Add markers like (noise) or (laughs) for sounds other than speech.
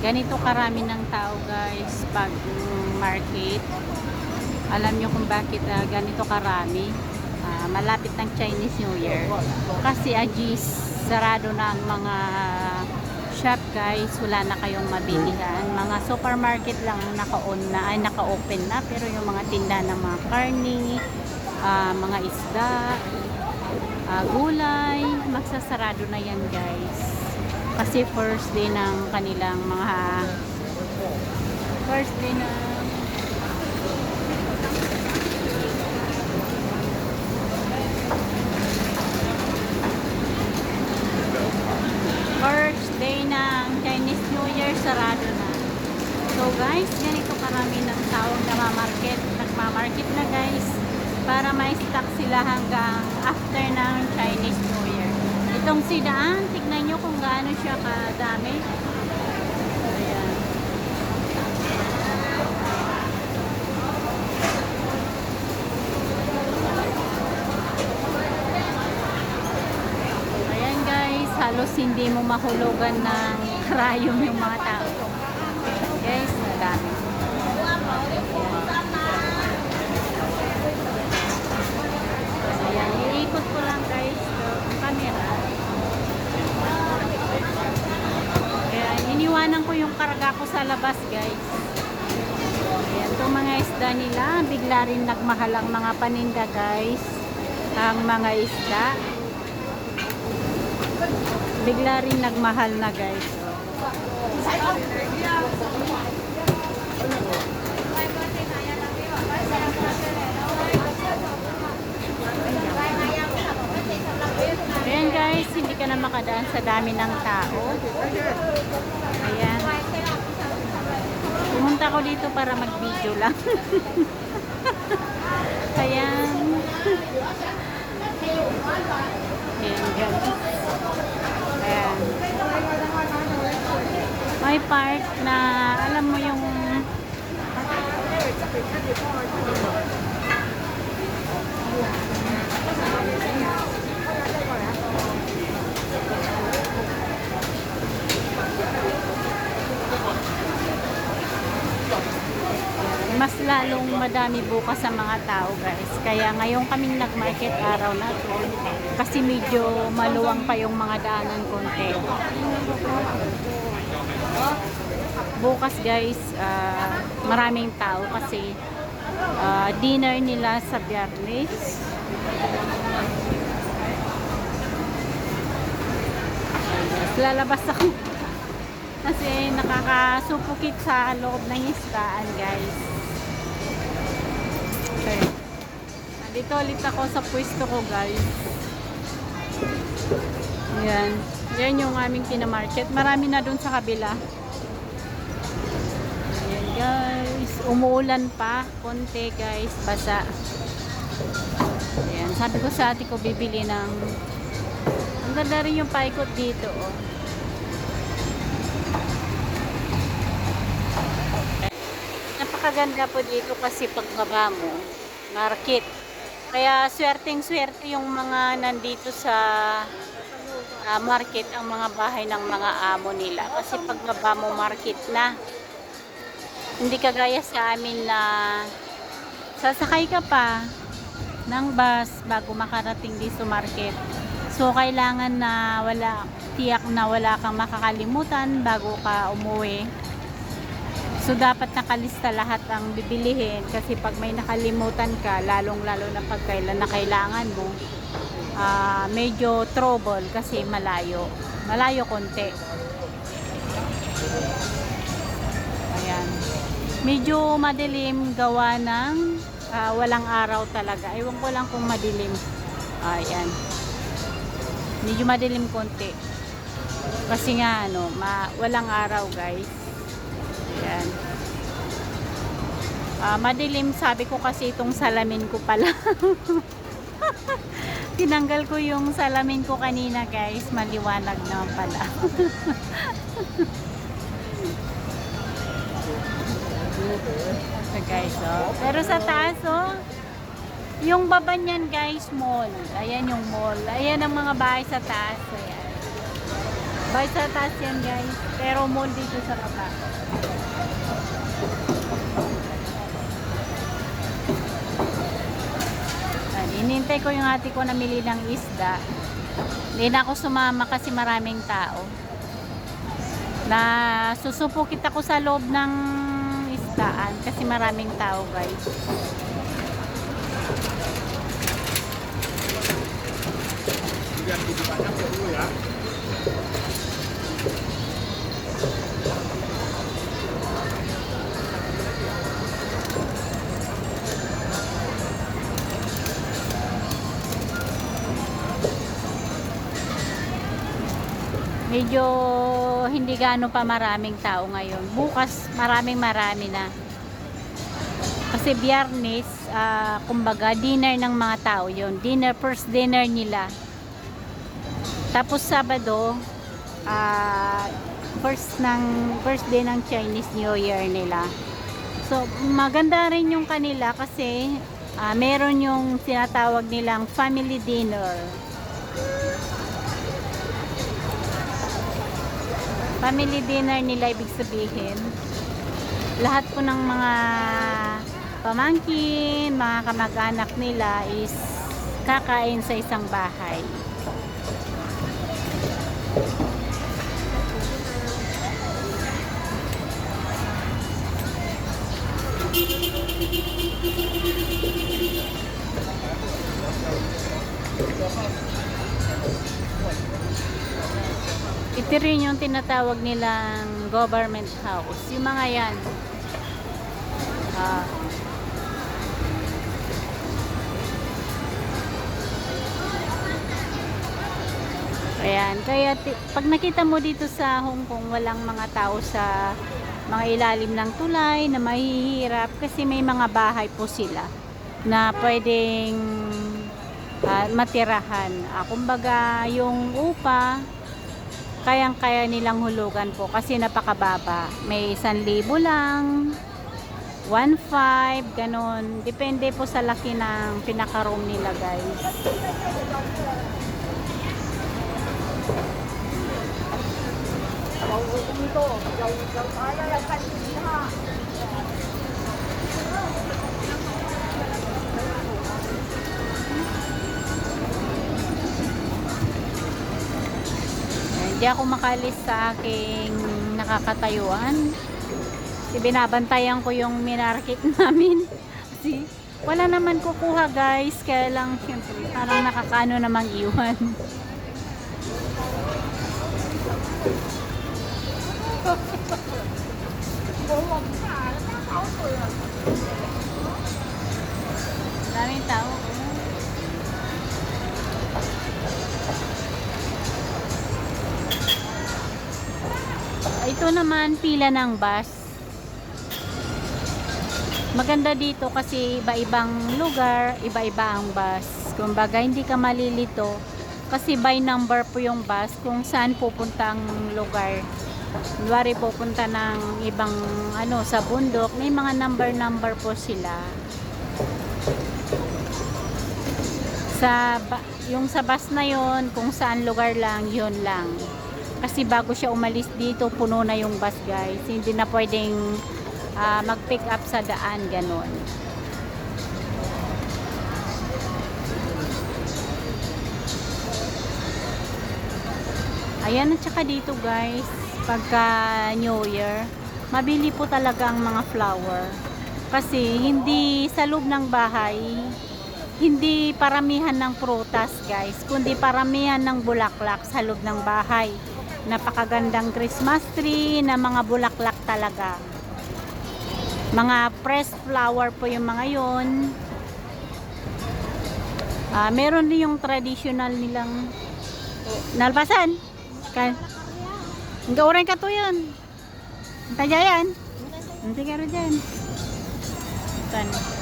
Ganito karami ng tao guys pag market. Alam nyo kung bakit ah, ganito karami. Ah, malapit ng Chinese New Year. Kasi Ajis, sarado na ang mga shop guys. Wala na kayong mabilihan. Mga supermarket lang ang naka-on na, ay naka-open na. Pero yung mga tinda ng mga karni, ah, mga isda, ah, gulay, magsasarado na yan guys. Kasi first day ng kanilang mga first day ng first day ng Chinese New Year sarado na. So guys, ganito karami ng taong namamarket, nagmamarket na guys para ma-stock sila hanggang after ng Chinese New Year. Itong sidaan, tignan nyo kung gaano siya kadami. Ayan. Ayan guys, halos hindi mo mahulugan ng karayom yung mga tao. Guys, madami. Ayan, iikot ko lang guys yung camera. Ayan, iniwanan ko yung karga ko sa labas guys. Ayan, itong mga isda nila, bigla rin nagmahal ang mga paninda guys. Ang mga isda. Bigla rin nagmahal na guys. Ayan guys, hindi ka na makadaan sa dami ng tao. Pumunta ko dito para mag-video lang. (laughs) Ayan. Ayan guys. Ayan. May part na alam mo yung lalong madami bukas sa mga tao guys. Kaya ngayon kaming nag-market araw na to. Kasi medyo maluwang pa yung mga daanan konti. Bukas guys, ah, maraming tao kasi ah, dinner nila sa biyernes. Lalabas ako. (laughs) Kasi nakakasupukit sa loob ng istaan, guys. Okay. Nandito ulit ako sa pwesto ko, guys. Yan. Yan yung aming kinamarket. Marami na dun sa kabila. Ayan, guys. Umuulan pa. Konti, guys. Basa. Ayan. Sabi ko sa ate ko, bibili ng... Ang ganda rin yung paikot dito, oh. Napakaganda po dito kasi pagbaba mo, market. Kaya swerteng swerte yung mga nandito sa ah, market, ang mga bahay ng mga amo nila. Kasi pagbaba mo, market na. Hindi kagaya sa amin na sasakay ka pa ng bus bago makarating dito sa market. So, kailangan na wala, tiyak na wala kang makakalimutan bago ka umuwi. So, dapat nakalista lahat ang bibilihin kasi pag may nakalimutan ka, lalong-lalo na pag na kailangan mo, ah, medyo trouble kasi malayo. Malayo konti. Ayan. Medyo madilim gawa ng ah, walang araw talaga. Ewan ko lang kung madilim. Ayan. Medyo madilim konti. Kasi nga ano, ma walang araw guys. Ayan. Ah, madilim sabi ko kasi itong salamin ko pala. (laughs) Tinanggal ko yung salamin ko kanina guys. Maliwanag naman pala. (laughs) So guys, oh. Pero sa taas, oh. Yung baba niyan guys, mall. Ayan yung mall. Ayan ang mga bahay sa taas. Ayan. Bay sa taas yan guys. Pero mall dito sa baba. Inintay ko yung ate ko namili ng isda. Hindi na ako sumama kasi maraming tao. Na susupukit ako sa loob ng isdaan kasi maraming tao guys. Medyo hindi gaano pa maraming tao ngayon. Bukas maraming marami na. Kasi biyernes, ah, kumbaga dinner ng mga tao yon Dinner, first dinner nila. Tapos Sabado, ah, first ng first day ng Chinese New Year nila. So, maganda rin yung kanila kasi ah, meron yung sinatawag nilang family dinner. Family dinner nila ibig sabihin. Lahat po ng mga pamangkin, mga kamag-anak nila is kakain sa isang bahay. Ito rin yung tinatawag nilang government house. Yung mga yan. Ah. Ayan. Kaya pag nakita mo dito sa Hong Kong, walang mga tao sa mga ilalim ng tulay na mahihirap kasi may mga bahay po sila na pwedeng ah, matirahan. Ah, kumbaga, yung upa, kayang-kaya nilang hulugan po kasi napakababa. May 1,000 lang, 1,500, ganun. Depende po sa laki ng pinaka-room nila, guys. Hindi ako makalis sa aking nakakatayuan. Kasi binabantayan ko yung minarket (laughs) namin. Kasi wala naman kukuha guys. Kaya lang syempre parang nakakano namang iwan. (laughs) Daming tao. Ito naman pila ng bus. Maganda dito kasi iba-ibang lugar, iba-iba ang bus. Kumbaga hindi ka malilito kasi by number po yung bus kung saan pupunta ang lugar. Kunwari pupunta ng ibang ano sa bundok, may mga number-number po sila. Sa yung sa bus na yon kung saan lugar lang, yun lang. Kasi bago siya umalis dito, puno na yung bus guys. Hindi na pwedeng ah, mag-pick up sa daan, ganon. Ayan at saka dito guys, pagka New Year, mabili po talaga ang mga flower. Kasi hindi sa loob ng bahay, hindi paramihan ng prutas guys, kundi paramihan ng bulaklak sa loob ng bahay. Napakagandang Christmas tree na mga bulaklak talaga. Mga pressed flower po yung mga yon. Ah, meron din yung traditional nilang nalpasan. Nga oren ka to yan. Ang tajayan. Ang tigaro dyan. Kan.